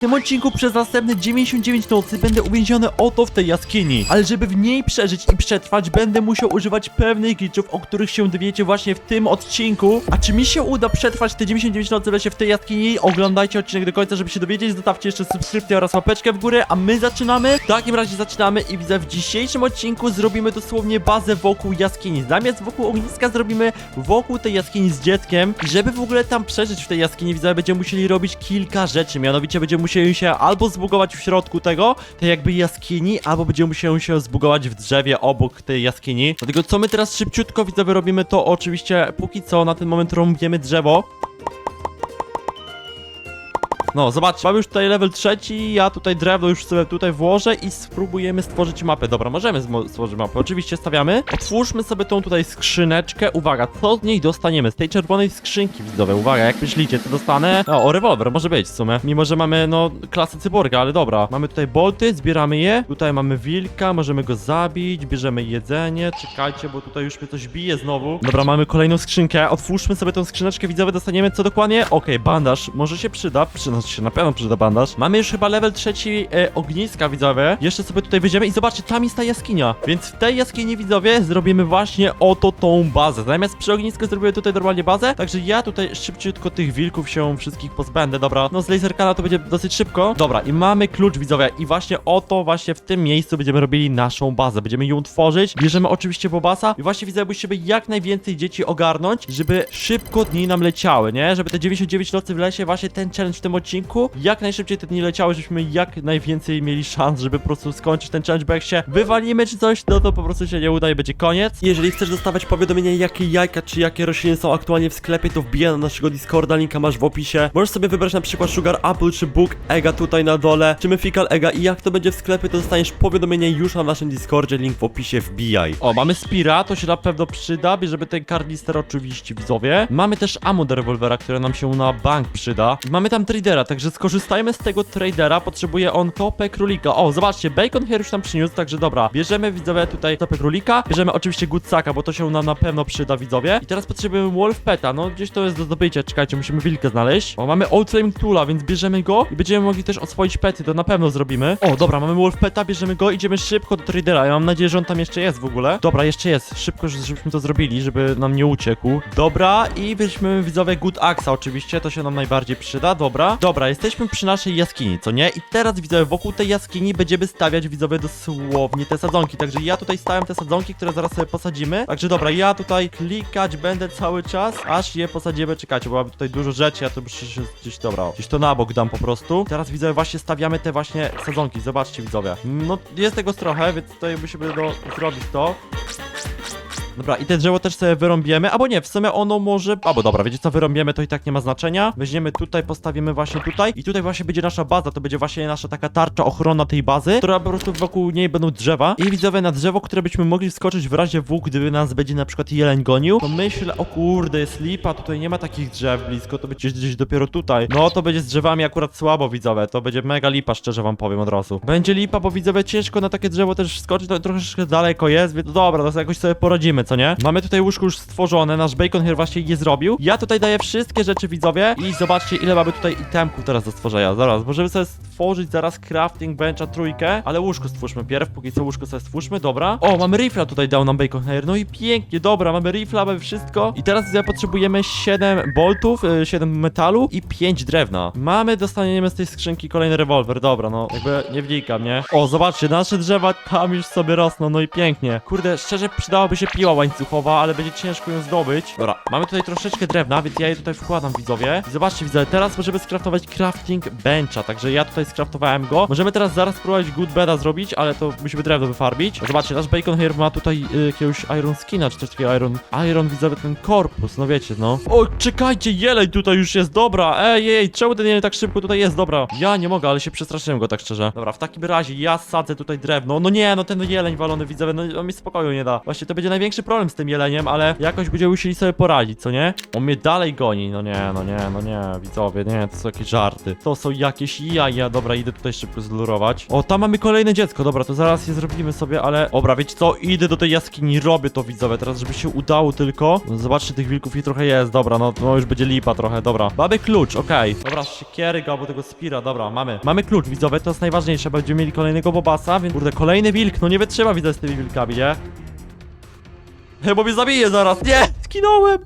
W tym odcinku przez następne 99 nocy będę uwięziony oto w tej jaskini. Ale żeby w niej przeżyć i przetrwać, będę musiał używać pewnych glitchów, o których się dowiecie właśnie w tym odcinku. A czy mi się uda przetrwać te 99 nocy wreszcie w tej jaskini? Oglądajcie odcinek do końca, żeby się dowiedzieć. Zostawcie jeszcze subskrypcję oraz łapeczkę w górę, a my zaczynamy. W takim razie zaczynamy i widzę w dzisiejszym odcinku zrobimy dosłownie bazę wokół jaskini. Zamiast wokół ogniska zrobimy wokół tej jaskini z dzieckiem. I żeby w ogóle tam przeżyć w tej jaskini, widzowie, będziemy musieli robić kilka rzeczy. Mianowicie będziemy musieli się albo zbugować w środku tego, tej jakby jaskini, albo będziemy musieli się zbugować w drzewie obok tej jaskini. Dlatego co my teraz szybciutko, widzowie, robimy to oczywiście póki co na ten moment rąbiemy drzewo. No, zobaczcie, mamy już tutaj level trzeci, ja tutaj drewno już sobie tutaj włożę i spróbujemy stworzyć mapę. Dobra, możemy stworzyć mapę, oczywiście stawiamy. Otwórzmy sobie tą tutaj skrzyneczkę. Uwaga, co z niej dostaniemy? Z tej czerwonej skrzynki, widzowie, uwaga, jak myślicie, co dostanę? O, o, rewolwer, może być w sumie. Mimo, że mamy, no, klasę cyborga, ale dobra. Mamy tutaj bolty, zbieramy je. Tutaj mamy wilka, możemy go zabić, bierzemy jedzenie. Czekajcie, bo tutaj już mnie coś bije znowu. Dobra, mamy kolejną skrzynkę. Otwórzmy sobie tą skrzyneczkę, widzowie, dostaniemy co dokładnie? Okej, bandaż, może się przyda, przyda się na pewno przyda bandaż. Mamy już chyba level trzeci e, ogniska, widzowie. Jeszcze sobie tutaj wyjdziemy i zobaczcie, tam jest ta jaskinia. Więc w tej jaskini, widzowie, zrobimy właśnie oto tą bazę. Zamiast przy ognisku zrobiłem tutaj normalnie bazę, także ja tutaj szybciutko tych wilków się wszystkich pozbędę, dobra. No z laserkana to będzie dosyć szybko. Dobra, i mamy klucz, widzowie, i właśnie oto, właśnie w tym miejscu będziemy robili naszą bazę. Będziemy ją tworzyć, bierzemy oczywiście bobasa i właśnie, widzowie, musimy jak najwięcej dzieci ogarnąć, żeby szybko dni nam leciały, nie? Żeby te 99 nocy w lesie, właśnie ten challenge w tym odcinku, jak najszybciej te dni leciały, żebyśmy jak najwięcej mieli szans, żeby po prostu skończyć ten challenge, bo jak się wywalimy czy coś, no to po prostu się nie uda i będzie koniec. Jeżeli chcesz dostawać powiadomienia, jakie jajka czy jakie rośliny są aktualnie w sklepie, to wbijaj na naszego Discorda, linka masz w opisie. Możesz sobie wybrać na przykład Sugar Apple czy Book Ega tutaj na dole, czy Mythical Ega i jak to będzie w sklepie, to dostaniesz powiadomienie już na naszym Discordzie, link w opisie, wbijaj. O, mamy Spira, to się na pewno przyda, bierzemy ten karnister oczywiście, widzowie. Mamy też ammo do rewolwera, które nam się na bank przyda. Mamy tam tradera, także skorzystajmy z tego tradera, potrzebuje on topę królika. O, zobaczcie, bacon here już nam przyniósł, także dobra, bierzemy widzowie tutaj topę królika, bierzemy oczywiście goodsaka, bo to się nam na pewno przyda, widzowie. I teraz potrzebujemy wolf peta, no gdzieś to jest do zdobycia, czekajcie, musimy wilkę znaleźć. O, mamy old flame toola, więc bierzemy go i będziemy mogli też oswoić pety, to na pewno zrobimy. O, dobra, mamy wolf peta, bierzemy go, idziemy szybko do tradera, ja mam nadzieję, że on tam jeszcze jest w ogóle. Dobra, jeszcze jest, szybko, żebyśmy to zrobili, żeby nam nie uciekł. Dobra, i weźmy widzowie good axa oczywiście, to się nam najbardziej przyda, dobra. Dobra, jesteśmy przy naszej jaskini, co nie? I teraz widzowie, wokół tej jaskini będziemy stawiać widzowie dosłownie te sadzonki, także ja tutaj stawiam te sadzonki, które zaraz sobie posadzimy. Także dobra, ja tutaj klikać będę cały czas, aż je posadzimy, czekajcie, bo mamy tutaj dużo rzeczy, ja to się gdzieś, dobra, gdzieś to na bok dam po prostu. Teraz widzowie właśnie stawiamy te właśnie sadzonki, zobaczcie widzowie. No, jest tego trochę, więc tutaj musimy no, zrobić to. Dobra, i te drzewo też sobie wyrąbiemy, albo nie, w sumie ono może... Albo dobra, wiecie co, wyrąbiemy, to i tak nie ma znaczenia. Weźmiemy tutaj, postawimy właśnie tutaj i tutaj właśnie będzie nasza baza, to będzie właśnie nasza taka tarcza ochronna tej bazy, która po prostu wokół niej będą drzewa i widzowie na drzewo, które byśmy mogli wskoczyć w razie W, gdyby nas będzie na przykład jeleń gonił, to myślę, o kurde, jest lipa, tutaj nie ma takich drzew blisko, to będzie gdzieś dopiero tutaj. No, to będzie z drzewami akurat słabo, widzowie, to będzie mega lipa, szczerze wam powiem od razu. Będzie lipa, bo widzowie ciężko na takie drzewo też wskoczyć, to troszeczkę daleko jest, więc dobra, to jakoś sobie poradzimy, co nie? Mamy tutaj łóżko już stworzone, nasz bacon here właśnie je zrobił. Ja tutaj daję wszystkie rzeczy widzowie i zobaczcie ile mamy tutaj itemków teraz do stworzenia. Zaraz, możemy sobie stworzyć zaraz crafting bencha trójkę, ale łóżko stwórzmy pierw, póki co łóżko sobie stwórzmy, dobra. O, mamy rifla tutaj dał nam bacon here, no i pięknie, dobra, mamy rifla, mamy wszystko. I teraz potrzebujemy 7 boltów, y, 7 metalu i 5 drewna. Mamy, dostaniemy z tej skrzynki kolejny rewolwer, dobra, no jakby nie wnikam, nie? O, zobaczcie, nasze drzewa tam już sobie rosną, no i pięknie. Kurde, szczerze przydałaby się piła łańcuchowa, ale będzie ciężko ją zdobyć. Dobra, mamy tutaj troszeczkę drewna, więc ja je tutaj wkładam, widzowie. I zobaczcie, widzowie, teraz możemy skraftować crafting bencha, także ja tutaj skraftowałem go. Możemy teraz zaraz spróbować good beda zrobić, ale to musimy drewno wyfarbić. Zobaczcie, nasz bacon here ma tutaj y, jakiegoś iron skina, czy coś takiego iron... Iron, widzowie, ten korpus, no wiecie, no. O, czekajcie, jeleń tutaj już jest, dobra. Ej, ej, czemu ten jeleń tak szybko tutaj jest, dobra. Ja nie mogę, ale się przestraszyłem go tak szczerze. Dobra, w takim razie ja sadzę tutaj drewno. No nie, no ten jeleń walony, widzowie, no on mi spokoju nie da. Właśnie to będzie największy problem z tym jeleniem, ale jakoś będziemy musieli sobie poradzić, co nie? On mnie dalej goni, no nie, no nie, no nie, widzowie, nie, to są jakieś żarty. To są jakieś jaja, dobra, idę tutaj szybko zlurować. O, tam mamy kolejne dziecko, dobra, to zaraz je zrobimy sobie, ale... Dobra, wiecie co, idę do tej jaskini, robię to, widzowie, teraz żeby się udało tylko. No, Zobaczcie, tych wilków i trochę jest, dobra, no, no już będzie lipa trochę, dobra. Mamy klucz, okej. Dobra, siekiery go, albo tego spira, dobra, mamy. Mamy klucz, widzowie, to jest najważniejsze, będziemy mieli kolejnego bobasa, więc kurde, kolejny wilk, no nie wytrzyma, widzę z tymi wilkami, nie? Bo mnie zabije zaraz, nie, skinąłem!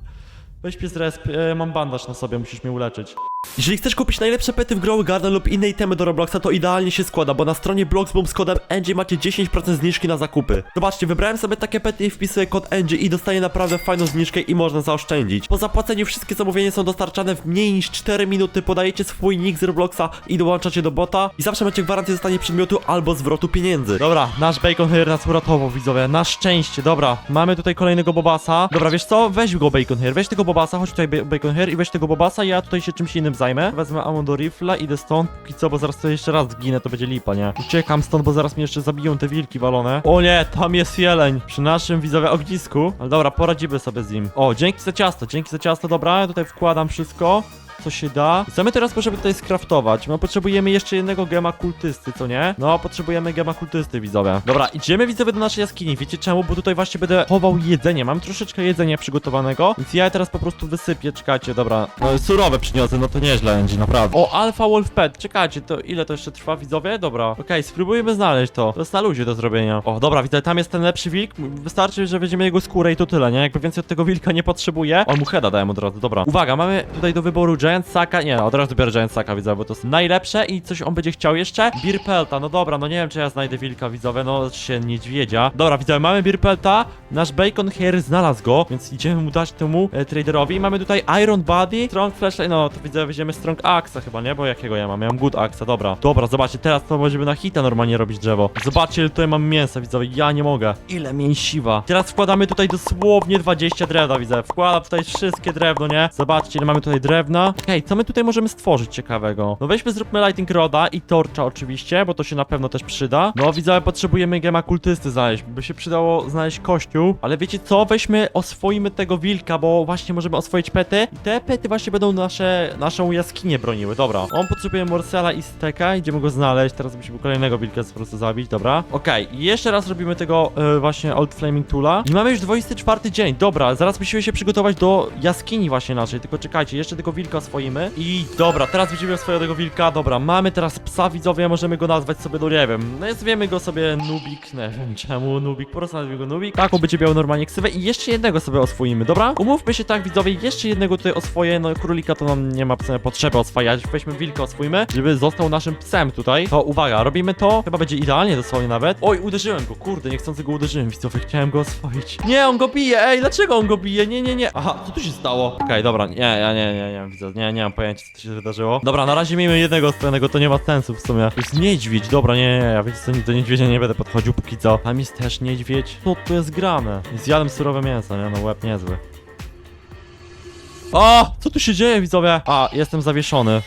Weź pies resp, e, mam bandaż na sobie, musisz mnie uleczyć. Jeżeli chcesz kupić najlepsze pety w Growy Garden lub inne itemy do Robloxa, to idealnie się składa, bo na stronie Bloxboom z kodem NG macie 10% zniżki na zakupy. Zobaczcie, wybrałem sobie takie pety i wpisuję kod NG i dostaję naprawdę fajną zniżkę i można zaoszczędzić. Po zapłaceniu wszystkie zamówienia są dostarczane w mniej niż 4 minuty, podajecie swój nick z Robloxa i dołączacie do bota i zawsze macie gwarancję dostania przedmiotu albo zwrotu pieniędzy. Dobra, nasz Bacon Hair nas uratował, widzowie, na szczęście, dobra. Mamy tutaj kolejnego Bobasa. Dobra, wiesz co? Weź go Bacon Hair, weź tego Bobasa, chodź tutaj Ba- Bacon Hair i weź tego Bobasa, ja tutaj się czymś innym zajmę. Wezmę ammo do rifla, idę stąd, póki co, bo zaraz to jeszcze raz zginę, to będzie lipa, nie? Uciekam stąd, bo zaraz mnie jeszcze zabiją te wilki walone. O nie, tam jest jeleń, przy naszym widzowie ognisku. Ale dobra, poradzimy sobie z nim. O, dzięki za ciasto, dzięki za ciasto, dobra, ja tutaj wkładam wszystko co się da. I co my teraz możemy tutaj skraftować? No potrzebujemy jeszcze jednego gema kultysty, co nie? No, potrzebujemy gema kultysty, widzowie. Dobra, idziemy widzowie do naszej jaskini. Wiecie czemu? Bo tutaj właśnie będę chował jedzenie. Mam troszeczkę jedzenia przygotowanego, więc ja teraz po prostu wysypię. Czekajcie, dobra. No, surowe przyniosę, no to nieźle będzie, naprawdę. O, Alpha Wolf Pet. Czekajcie, to ile to jeszcze trwa, widzowie? Dobra. Okej, spróbujemy znaleźć to. To jest na do zrobienia. O, dobra, widzę, tam jest ten lepszy wilk. Wystarczy, że weźmiemy jego skórę i to tyle, nie? Jakby więcej od tego wilka nie potrzebuję. O, mu heada dałem od razu, dobra. Uwaga, mamy tutaj do wyboru Saka. Nie, od razu biorę Giant Saka, widzę, bo to jest najlepsze i coś on będzie chciał jeszcze. Beer Pelta, no dobra, no nie wiem, czy ja znajdę wilka, widzowie, no się niedźwiedzia. Dobra, widzowie, mamy Beer Pelta. Nasz Bacon Hair znalazł go, więc idziemy mu dać temu e, traderowi. Mamy tutaj Iron Body, Strong Flashlight, no to widzę, weźmiemy Strong Axe chyba, nie? Bo jakiego ja mam? Ja mam Good Axe, dobra. Dobra, zobaczcie, teraz to będziemy na hita normalnie robić drzewo. Zobaczcie, ile tutaj mam mięsa, widzowie, ja nie mogę. Ile mięsiwa. Teraz wkładamy tutaj dosłownie 20 drewna, widzę. Wkładam tutaj wszystkie drewno, nie? Zobaczcie, ile mamy tutaj drewna. Okej, co my tutaj możemy stworzyć ciekawego? No weźmy, zróbmy Lighting Roda i Torcha oczywiście, bo to się na pewno też przyda. No, widzowie, potrzebujemy gema kultysty znaleźć, by się przydało znaleźć kościół. Ale wiecie co? Weźmy, oswoimy tego wilka, bo właśnie możemy oswoić pety. I te pety właśnie będą nasze, naszą jaskinię broniły. Dobra, on potrzebuje morsela i steka, idziemy go znaleźć. Teraz musimy kolejnego wilka po prostu zabić, dobra. Okej, i jeszcze raz robimy tego e, właśnie Old Flaming Toola. I mamy już 24 dzień, dobra, zaraz musimy się przygotować do jaskini właśnie naszej, tylko czekajcie, jeszcze tego wilka oswoimy. I dobra, teraz widzimy swojego wilka, dobra, mamy teraz psa widzowie, możemy go nazwać sobie, no nie wiem, no nazwiemy go sobie Nubik, nie wiem czemu Nubik, po prostu nazwijmy go Nubik. Taką będzie miał normalnie ksywę i jeszcze jednego sobie oswoimy, dobra? Umówmy się tak widzowie, jeszcze jednego tutaj oswoję, no królika to nam nie ma potrzeby oswajać, weźmy wilka oswójmy, żeby został naszym psem tutaj. To uwaga, robimy to, chyba będzie idealnie dosłownie nawet. Oj, uderzyłem go, kurde, niechcący go uderzyłem, widzowie, chciałem go oswoić. Nie, on go bije, ej, dlaczego on go bije? Nie, nie, nie. Aha, co tu się stało? Okej, dobra, nie, ja nie, nie, nie, widzę, nie, nie mam pojęcia, co się wydarzyło. Dobra, na razie miejmy jednego ostrojonego, to nie ma sensu w sumie. To jest niedźwiedź, dobra, nie, nie, ja wiecie co, do niedźwiedzia nie będę podchodził póki co. Tam jest też niedźwiedź. Co tu jest grane? Zjadłem surowe mięso, nie, no łeb niezły. O! Co tu się dzieje, widzowie? A, jestem zawieszony.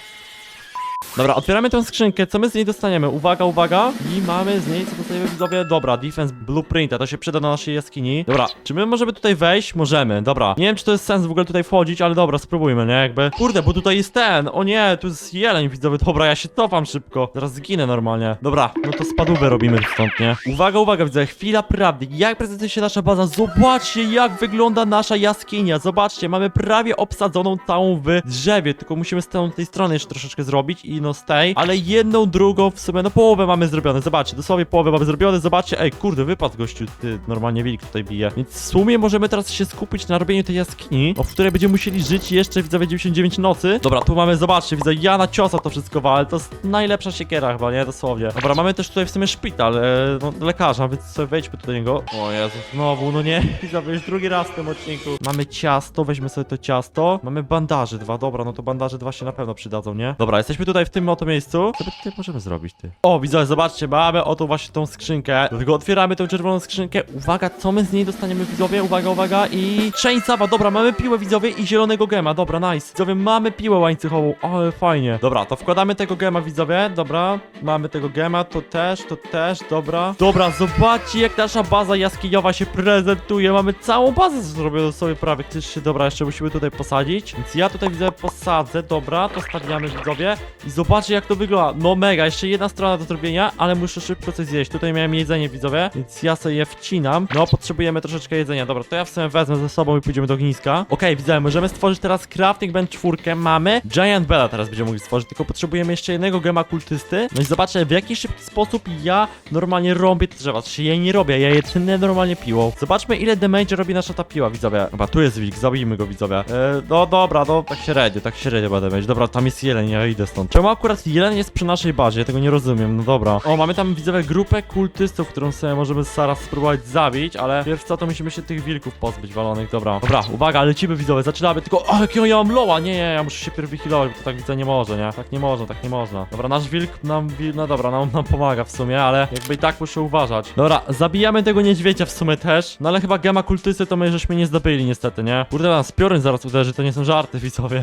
Dobra, otwieramy tę skrzynkę, co my z niej dostaniemy? Uwaga, uwaga. I mamy z niej, co dostajemy widzowie? Dobra, defense blueprinta, to się przyda na naszej jaskini. Dobra, czy my możemy tutaj wejść? Możemy, dobra. Nie wiem, czy to jest sens w ogóle tutaj wchodzić, ale dobra, spróbujmy, nie? Jakby... Kurde, bo tutaj jest ten, o nie, tu jest jeleń widzowy, dobra, ja się cofam szybko. Zaraz zginę normalnie. Dobra, no to spadłby robimy stąd, nie? Uwaga, uwaga, widzę, chwila prawdy. Jak prezentuje się nasza baza? Zobaczcie, jak wygląda nasza jaskinia. Zobaczcie, mamy prawie obsadzoną całą w drzewie, tylko musimy z tej strony jeszcze troszeczkę zrobić i no z tej, ale jedną, drugą w sumie, no połowę mamy zrobione, zobaczcie, dosłownie połowę mamy zrobione, zobaczcie, ej, kurde, wypadł gościu, ty, normalnie wilk tutaj bije, więc w sumie możemy teraz się skupić na robieniu tej jaskini, o w której będziemy musieli żyć jeszcze, widzowie, 99 nocy. Dobra, tu mamy, zobaczcie, widzę, ja na ciosa to wszystko walę, to jest najlepsza siekiera chyba, nie, dosłownie. Dobra, mamy też tutaj w sumie szpital, e, no, lekarza, więc sobie wejdźmy do niego. O Jezu, znowu, no nie, widzowie, już drugi raz w tym odcinku. Mamy ciasto, weźmy sobie to ciasto, mamy bandaże dwa, dobra, no to bandaże dwa się na pewno przydadzą, nie? Dobra, jesteśmy tutaj tutaj w tym oto miejscu. Co my tutaj możemy zrobić, ty? O, widzowie, zobaczcie, mamy oto właśnie tą skrzynkę. Dlatego otwieramy tą czerwoną skrzynkę. Uwaga, co my z niej dostaniemy, widzowie? Uwaga, uwaga i... Chainsawa, dobra, mamy piłę, widzowie, i zielonego gema. Dobra, nice. Widzowie, mamy piłę łańcuchową, ale fajnie. Dobra, to wkładamy tego gema, widzowie. Dobra, mamy tego gema, to też, to też, dobra. Dobra, zobaczcie, jak nasza baza jaskiniowa się prezentuje. Mamy całą bazę zrobioną sobie prawie. Też się, dobra, jeszcze musimy tutaj posadzić. Więc ja tutaj widzę posadzę, dobra, to stawiamy, widzowie. I zobaczcie, jak to wygląda. No mega, jeszcze jedna strona do zrobienia, ale muszę szybko coś zjeść. Tutaj miałem jedzenie, widzowie, więc ja sobie je wcinam. No, potrzebujemy troszeczkę jedzenia. Dobra, to ja w sumie wezmę ze sobą i pójdziemy do ogniska. Okej, widzowie, możemy stworzyć teraz crafting bench 4. Mamy Giant Bella teraz będziemy mogli stworzyć, tylko potrzebujemy jeszcze jednego gema kultysty. No i zobaczcie, w jaki szybki sposób ja normalnie robię te drzewa. Znaczy, ja nie robię, ja je tnę normalnie piłą. Zobaczmy, ile damage robi nasza ta piła, widzowie. Chyba tu jest wilk, zabijmy go, widzowie. E, no dobra, no tak średnio, tak średnio ma damage. Dobra, tam jest jeleń, ja idę stąd. Czemu akurat jeleń jest przy naszej bazie? Ja tego nie rozumiem, no dobra. O, mamy tam, widzowie, grupę kultystów, którą sobie możemy zaraz spróbować zabić, ale pierw co, to musimy się tych wilków pozbyć walonych, dobra. Dobra, uwaga, lecimy, widzowie, zaczynamy, tylko, o, jakiego ja mam loa, nie, nie, ja muszę się pierw wyhealować, bo to tak widzę nie może, nie? Tak nie można, tak nie można. Dobra, nasz wilk nam, no dobra, nam, nam pomaga w sumie, ale jakby i tak muszę uważać. Dobra, zabijamy tego niedźwiedzia w sumie też, no ale chyba gema kultysty to my żeśmy nie zdobyli niestety, nie? Kurde, nas piorun zaraz uderzy, to nie są żarty, widzowie.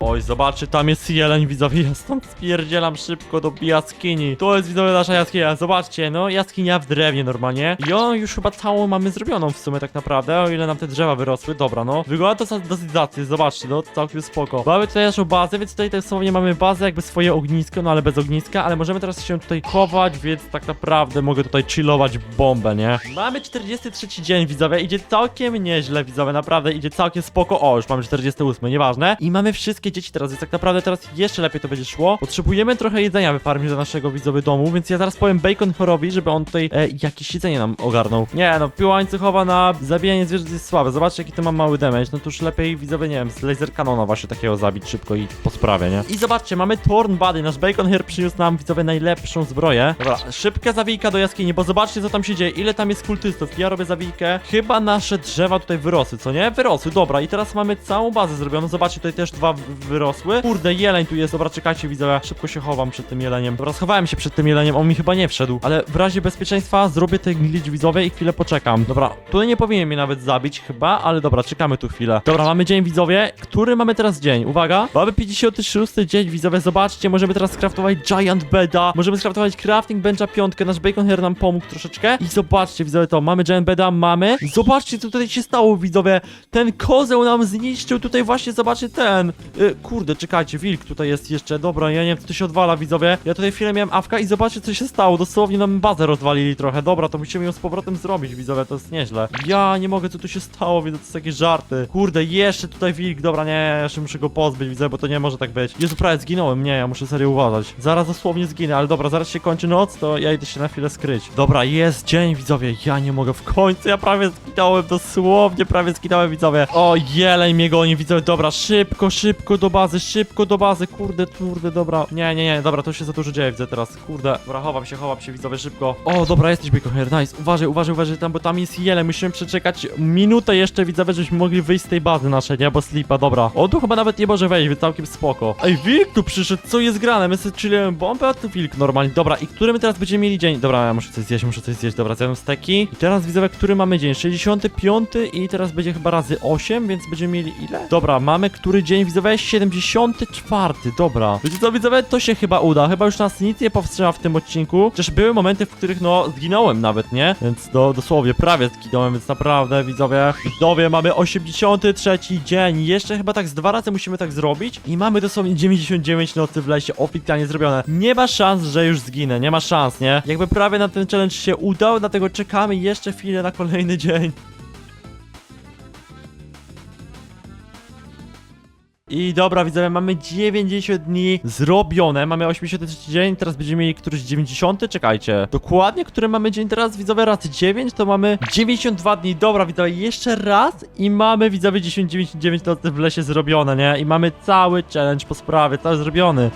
Oj, zobaczcie, tam jest jeleń, widzowie, ja stąd spierdzielam szybko do jaskini. To jest, widzowie, nasza jaskinia, zobaczcie, no, jaskinia w drewnie normalnie. I ją już chyba całą mamy zrobioną w sumie tak naprawdę, o ile nam te drzewa wyrosły, dobra, no. Wygląda to dosyć zacnie, zobaczcie, no, całkiem spoko. Mamy tutaj naszą bazę, więc tutaj dosłownie mamy bazę, jakby swoje ognisko, no ale bez ogniska, ale możemy teraz się tutaj chować, więc tak naprawdę mogę tutaj chillować bombę, nie? Mamy 43 dzień, widzowie, idzie całkiem nieźle, widzowie, naprawdę idzie całkiem spoko. O, już mamy 48, nieważne. I mamy wszystkie dzieci teraz, więc tak naprawdę teraz jeszcze lepiej to będzie szło. Potrzebujemy trochę jedzenia wyfarmić do naszego widzowie domu, więc ja zaraz powiem Bacon chorobi, żeby on tutaj e, jakieś jedzenie nam ogarnął. Nie, no, piła łańcuchowa na zabijanie zwierząt jest słabe. Zobaczcie, jaki to ma mały damage. No to już lepiej, widzowie, nie wiem, z laser kanona właśnie takiego zabić szybko i po sprawie, nie? I zobaczcie, mamy Torn Body. Nasz Bacon here przyniósł nam, widzowie, najlepszą zbroję. Dobra, szybka zawijka do jaskini, bo zobaczcie, co tam się dzieje. Ile tam jest kultystów. Ja robię zawijkę. Chyba nasze drzewa tutaj wyrosły, co nie? Wyrosły, dobra. I teraz mamy całą bazę zrobioną. Zobaczcie, tutaj też dwa wyrosły. Kurde, jeleń tu jest. Dobra, czekajcie, widzowie. Szybko się chowam przed tym jeleniem. Dobra, schowałem się przed tym jeleniem. On mi chyba nie wszedł. Ale w razie bezpieczeństwa zrobię ten glitch widzowie i chwilę poczekam. Dobra, tutaj nie powinien mnie nawet zabić chyba, ale dobra, czekamy tu chwilę. Dobra, mamy dzień widzowie. Który mamy teraz dzień? Uwaga. Mamy 56 dzień widzowie. Zobaczcie, możemy teraz skraftować Giant Beda. Możemy skraftować Crafting Bencha piątkę. Nasz Bacon Hair nam pomógł troszeczkę. I zobaczcie, widzowie, to mamy Giant Beda, mamy. Zobaczcie, co tutaj się stało, widzowie. Ten kozeł nam zniszczył tutaj właśnie, zobaczcie ten. Kurde, czekajcie, wilk tutaj jest jeszcze. Dobra, ja nie wiem, co tu się odwala, widzowie. Ja tutaj chwilę miałem awka i zobaczcie, co się stało. Dosłownie nam bazę rozwalili trochę. Dobra, to musimy ją z powrotem zrobić, widzowie, to jest nieźle. Ja nie mogę, co tu się stało, widzę, to są jakieś żarty. Kurde, jeszcze tutaj wilk, dobra, nie, jeszcze muszę go pozbyć, widzę, bo to nie może tak być. Jezu, prawie zginąłem, nie, ja muszę serio uważać. Zaraz dosłownie zginę, ale dobra, zaraz się kończy noc, to ja idę się na chwilę skryć. Dobra, jest dzień, widzowie, ja nie mogę w końcu, ja prawie zginąłem, dosłownie prawie zginąłem, widzowie. O, jeleń mnie goni, widzowie, dobra, szybko, szybko do bazy, szybko do bazy, kurde, kurde, dobra. Nie, nie, nie, dobra, to się za dużo dzieje, widzę teraz, kurde. Dobra, chowam się, chowam się, widzowie, szybko. O, dobra, jesteś Bacon Hair, nice. Uważaj, uważaj, uważaj, tam, bo tam jest jeleń, musimy przeczekać minutę jeszcze, widzowie, żebyśmy mogli wyjść z tej bazy naszej, nie, bo slipa, dobra. O, tu chyba nawet nie może wejść, więc całkiem spoko. Ej, wilk tu przyszedł, co jest grane? My sobie chillujemy bombę, a tu wilk normalnie. Dobra, i który my teraz będziemy mieli dzień? Dobra, ja muszę coś zjeść, muszę coś zjeść, dobra, zjadłem steki. I teraz widzowie, który mamy dzień? 65 i teraz będzie chyba razy 8, więc będziemy mieli ile? Dobra, mamy który dzień, widzowie? 74, dobra. Wiecie co, widzowie, to się chyba uda, chyba już nas nic nie powstrzyma w tym odcinku. Chociaż były momenty, w których, no, zginąłem nawet, nie? Więc, no, dosłownie, prawie zginąłem, więc naprawdę, widzowie, widzowie, mamy 83 dzień, jeszcze chyba tak z dwa razy musimy tak zrobić i mamy dosłownie 99 nocy w lesie oficjalnie zrobione. Nie ma szans, że już zginę, nie ma szans, nie? Jakby prawie na ten challenge się udał, dlatego czekamy jeszcze chwilę na kolejny dzień. I dobra, widzowie, mamy 90 dni zrobione, mamy 83 dzień, teraz będziemy mieli któryś 90, czekajcie. Dokładnie, który mamy dzień teraz, widzowie, raz 9, to mamy 92 dni. Dobra, widzowie, jeszcze raz i mamy, widzowie, 10, 99 nocy w lesie zrobione, nie? I mamy cały challenge po sprawie, cały zrobiony.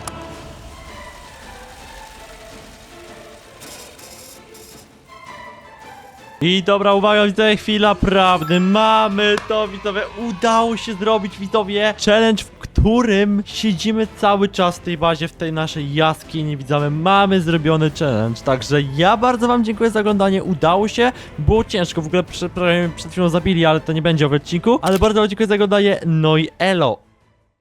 I dobra, uwaga, widzowie, chwila prawdy. Mamy to, widzowie, udało się zrobić, widzowie, challenge, w którym siedzimy cały czas w tej bazie, w tej naszej jaskini, widzowie, mamy zrobiony challenge, także ja bardzo wam dziękuję za oglądanie, udało się, było ciężko, w ogóle prze- prawie mnie przed chwilą zabili, ale to nie będzie w odcinku, ale bardzo wam dziękuję za oglądanie, no i elo!